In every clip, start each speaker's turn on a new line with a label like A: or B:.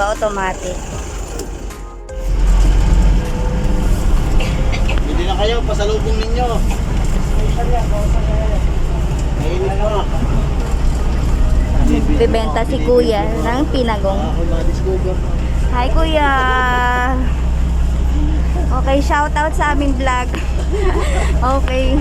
A: Ba? Automatic.
B: Hindi na kayo, pasalubong ninyo. Mainit pa.
A: Bibenta si kuya ng pinagong. Hi, kuya! Okay, shout out sa aming vlog. okay.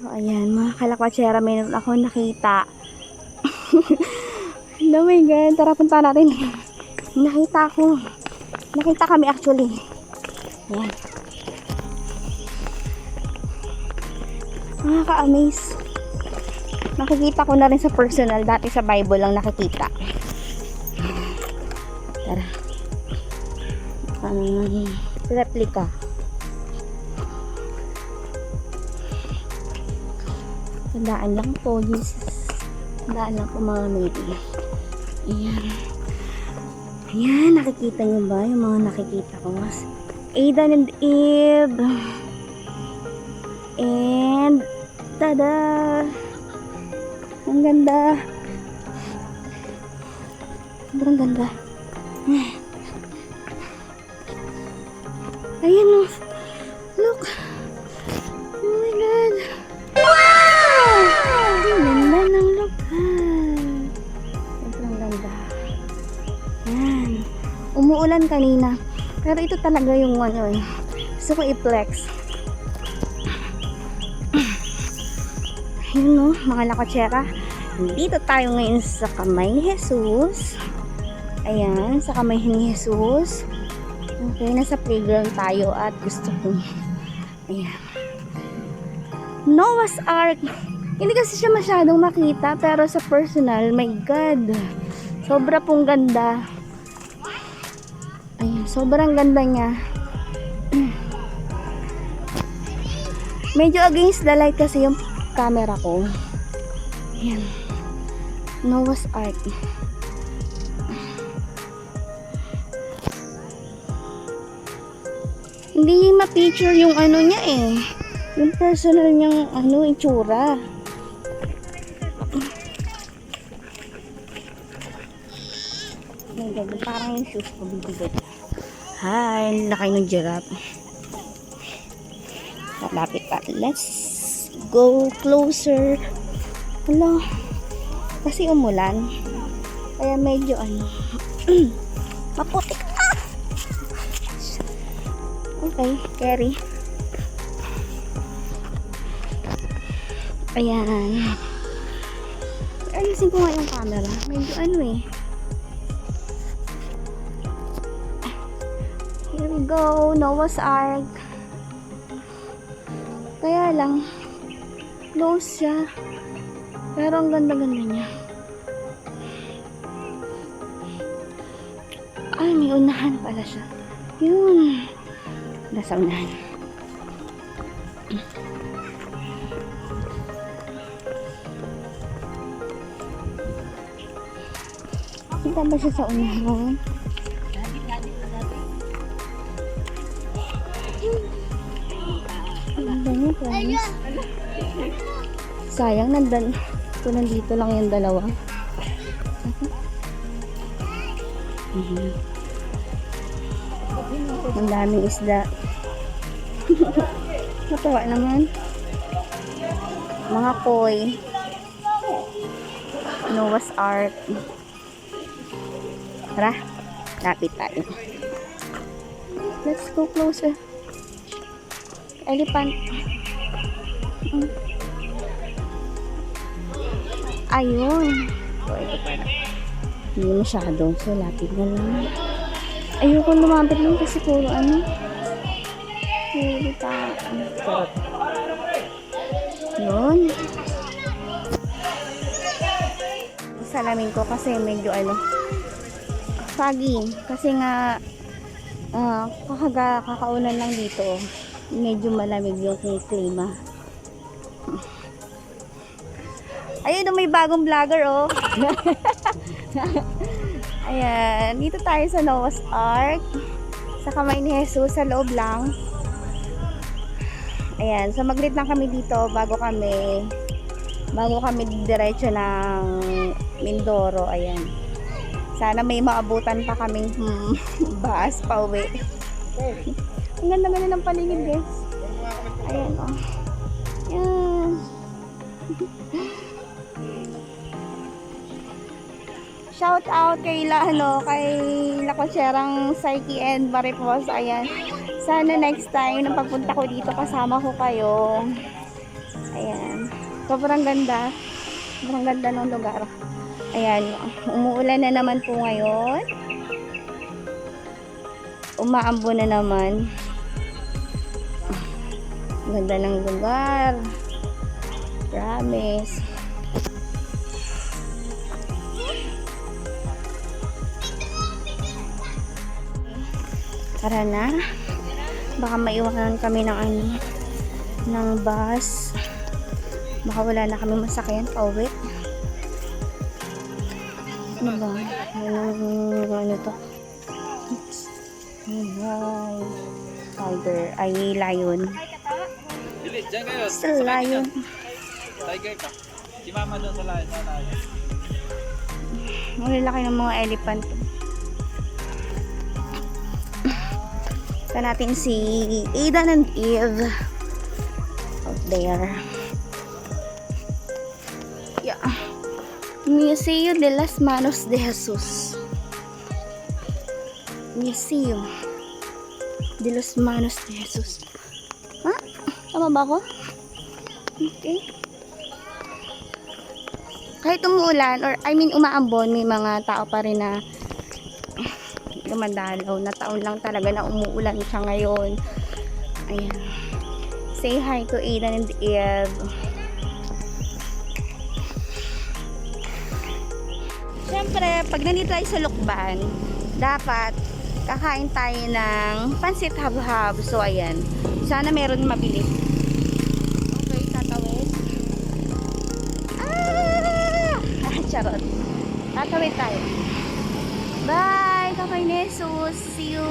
A: So, ayan, mga kalakwatsera, mayroon ako nakita. oh my God, tara punta natin. Nakita ko. Nakita kami actually. Ayan. Nakaka-amaze. Nakikita ko na rin sa personal. Dati sa Bible lang nakikita. Tara. Um, replica. Tandaan lang po, Jesus. Tandaan lang po mga maybe. Ayan. Ayan, nakikita niyo ba yung mga nakikita ko? Aidan and Eve. And, tada! Ang ganda. Sobrang ganda. Ayan Pero ito talaga yung ano eh. Gusto ko i-flex. Ayun no, mga lakotsera. Dito tayo ngayon sa kamay ni Jesus. Ayan, sa kamay ni Jesus. Okay, nasa playground tayo at gusto ko. Ayan. Noah's Ark. Hindi kasi siya masyadong makita pero sa personal, my God. Sobra pong ganda. Sobrang ganda niya. Medyo against the light kasi yung camera ko. Ayan. Noah's Ark. Hindi ma-picture yung ano niya eh. Yung personal niyang ano, itsura. Parang yung shoes ko bibigay. Hi, laki ng giraffe. Malapit pa. Let's go closer. Hello. Kasi umulan. Kaya medyo ano. maputik. Ah! Okay, carry. Ayan. Ayusin ko nga yung camera. Medyo ano eh. Here we go. Noah's Ark. Kaya lang, close siya. Pero ang ganda-ganda niya. Ay, may unahan pala siya. Yun. Nasa unahan. Kita ba siya sa unahan? Promise. Sayang, nandan. Kung nandito lang yung dalawa. Mhm. Ang daming isda. Matawa naman. Mga koi. Noah's Ark. Tara, lapit tayo. Let's go closer. Elephant. Ayun. So, ito pala. Hindi masyado. So, lapit na lang. Ayoko lumapit lang kasi puro ano. Puro ta. Charot. Yun. Salamin ko kasi medyo ano. Foggy. Kasi nga ah kakaga, kakaulan lang dito. Medyo malamig yung klima. Ayun, oh, may bagong vlogger, oh. Ayan, dito tayo sa Noah's Ark. Sa kamay ni Jesus, sa loob lang. Ayan, so mag-greet lang kami dito bago kami bago kami diretso ng Mindoro. Ayan. Sana may maabutan pa kaming hmm, bus pa uwi. Ang ganda-ganda ng paligid, guys. Ayan, oh. Shout out kay La, ano, kay Lakosyerang Psyche and Maripos. Ayan. Sana next time na pagpunta ko dito kasama ko kayo. Ayan. Sobrang ganda. Sobrang ganda ng lugar. Ayan, umuulan na naman po ngayon. Umaambo na naman. Ganda ng lugar. Promise. Tara na. Baka maiwanan kami ng ano, ng bus. Baka wala na kami masakyan pa uwi. Ano ba? Ano, ano to? Ay, tiger. Ay, lion.
B: Dyan kayo.
A: Still lion.
B: Tiger ka. Si mama doon sa lahat.
A: Ang lalaki ng mga elephant. Ito natin si Aidan and Eve out there. Yeah. Museo de las Manos de Jesus. Museo de los Manos de Jesus. Ha? Tama ba ako? Okay kahit umuulan or I mean umaambon may mga tao pa rin na lumandalaw na taon lang talaga na umuulan siya ngayon. Ayan. Say hi to Aidan and Eve syempre pag nandito tayo sa Lukban dapat kakain tayo ng pansit hab-hab. So ayan. Sana meron mabili charot. Tatawid tayo. Bye, Kakay Nesus. See you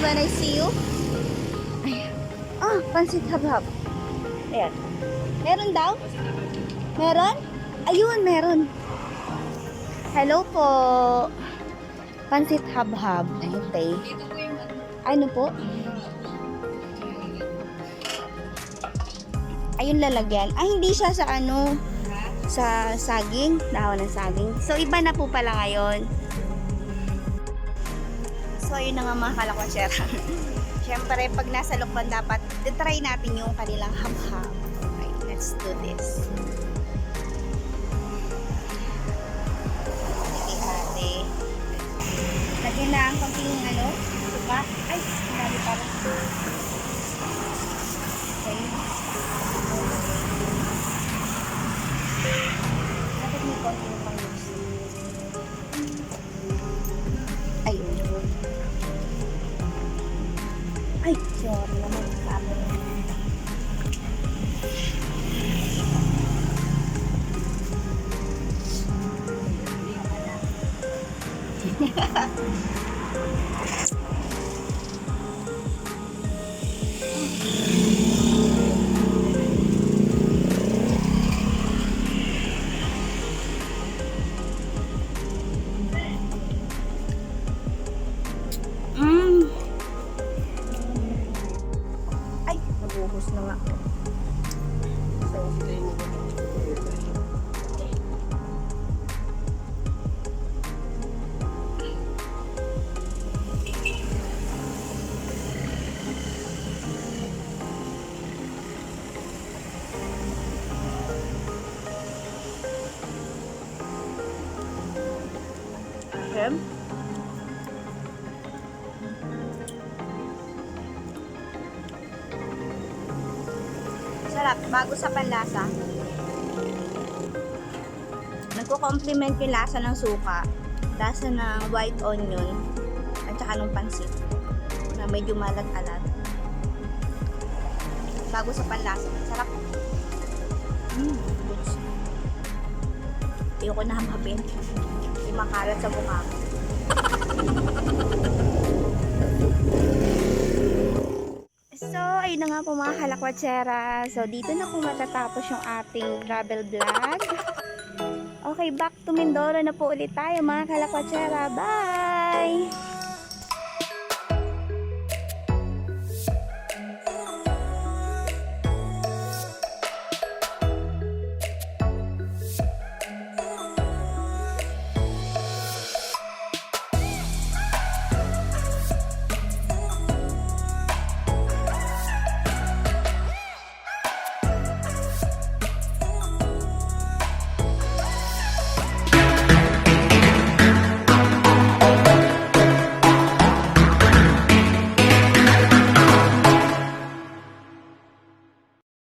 A: when I see you. Ayan. Ah, pansit hab-hab. Ayan. Meron daw? Meron? Ayun, meron. Hello po. Pansit hab-hab. Okay. Ano po? Ayun lalagyan. Ay, hindi siya sa ano, sa saging, dahon ng saging. So, iba na po pala ngayon. So, yun na nga mga kalakwasyera. Siyempre, pag nasa lukban dapat, try natin yung kanilang ham-ham. Okay, let's do this. Bago sa panlasa. Nagko-complement yung lasa ng suka, lasa ng white onion, at saka ng pansit na medyo malat-alat. Bago sa panlasa. Sarap. Mm, goods. Ayoko na hamhapin. Hindi makalat sa mukha ko. Ayun na nga po mga kalakwatsera. So, dito na po matatapos yung ating travel vlog. Okay, back to Mindoro na po ulit tayo mga kalakwatsera. Bye!